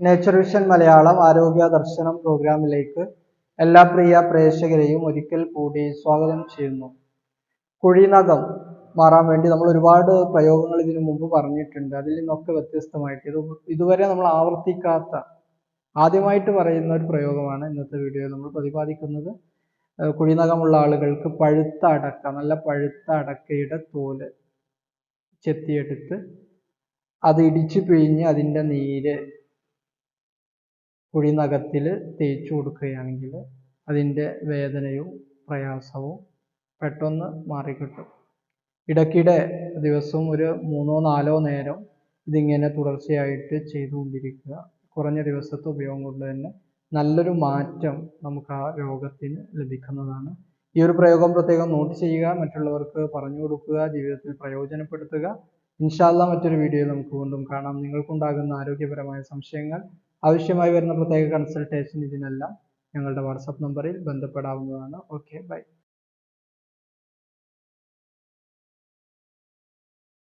Nature vision Malayalam ആരോഗ്യ ദർശനം പ്രോഗ്രാമിലേക്ക് എല്ലാ പ്രിയ പ്രേക്ഷകരെയും ഒരിക്കൽ കൂടി സ്വാഗതം ചെയ്യുന്നു. കുഴിനകം മാറാൻ വേണ്ടി നമ്മൾ ഒരുപാട് പ്രയോഗങ്ങൾ ഇതിനു മുമ്പ് പറഞ്ഞിട്ടുണ്ട്. അതിൽ നിന്നൊക്കെ വ്യത്യസ്തമായിട്ട് ഇത് ഇതുവരെ നമ്മൾ ആവർത്തിക്കാത്ത ആദ്യമായിട്ട് പറയുന്ന ഒരു പ്രയോഗമാണ് ഇന്നത്തെ വീഡിയോയിൽ നമ്മൾ പ്രതിപാദിക്കുന്നത് കുഴിനകമുള്ള ആളുകൾക്ക് പഴുത്ത അടക്ക നല്ല പഴുത്ത അടക്കയുടെ തോൽ ചെത്തിയെടുത്ത് അത് ഇടിച്ചു പിഴിഞ്ഞ് അതിന്റെ നീര് കുഴിനകത്തിൽ തേച്ചു കൊടുക്കുകയാണെങ്കിൽ അതിന്റെ വേദനയും പ്രയാസവും പെട്ടെന്ന് മാറിക്കിട്ടും. ഇടയ്ക്കിടെ ദിവസവും ഒരു മൂന്നോ നാലോ നേരം ഇതിങ്ങനെ തുടർച്ചയായിട്ട് ചെയ്തുകൊണ്ടിരിക്കുക. കുറഞ്ഞ ദിവസത്തെ ഉപയോഗം കൊണ്ട് തന്നെ നല്ലൊരു മാറ്റം നമുക്ക് ആ രോഗത്തിന് ലഭിക്കുന്നതാണ്. ഈ ഒരു പ്രയോഗം പ്രത്യേകം നോട്ട് ചെയ്യുക മറ്റുള്ളവർക്ക് പറഞ്ഞു കൊടുക്കുക ജീവിതത്തിൽ പ്രയോജനപ്പെടുത്തുക. ഇൻഷാല്ല മറ്റൊരു വീഡിയോയിൽ നമുക്ക് വീണ്ടും കാണാം. നിങ്ങൾക്കുണ്ടാകുന്ന ആരോഗ്യപരമായ സംശയങ്ങൾ ആവശ്യമായി വരുന്ന പ്രത്യേക കൺസൾട്ടേഷൻ ഇതിനെല്ലാം ഞങ്ങളുടെ വാട്സപ്പ് നമ്പറിൽ ബന്ധപ്പെടാവുന്നതാണ്. Okay bye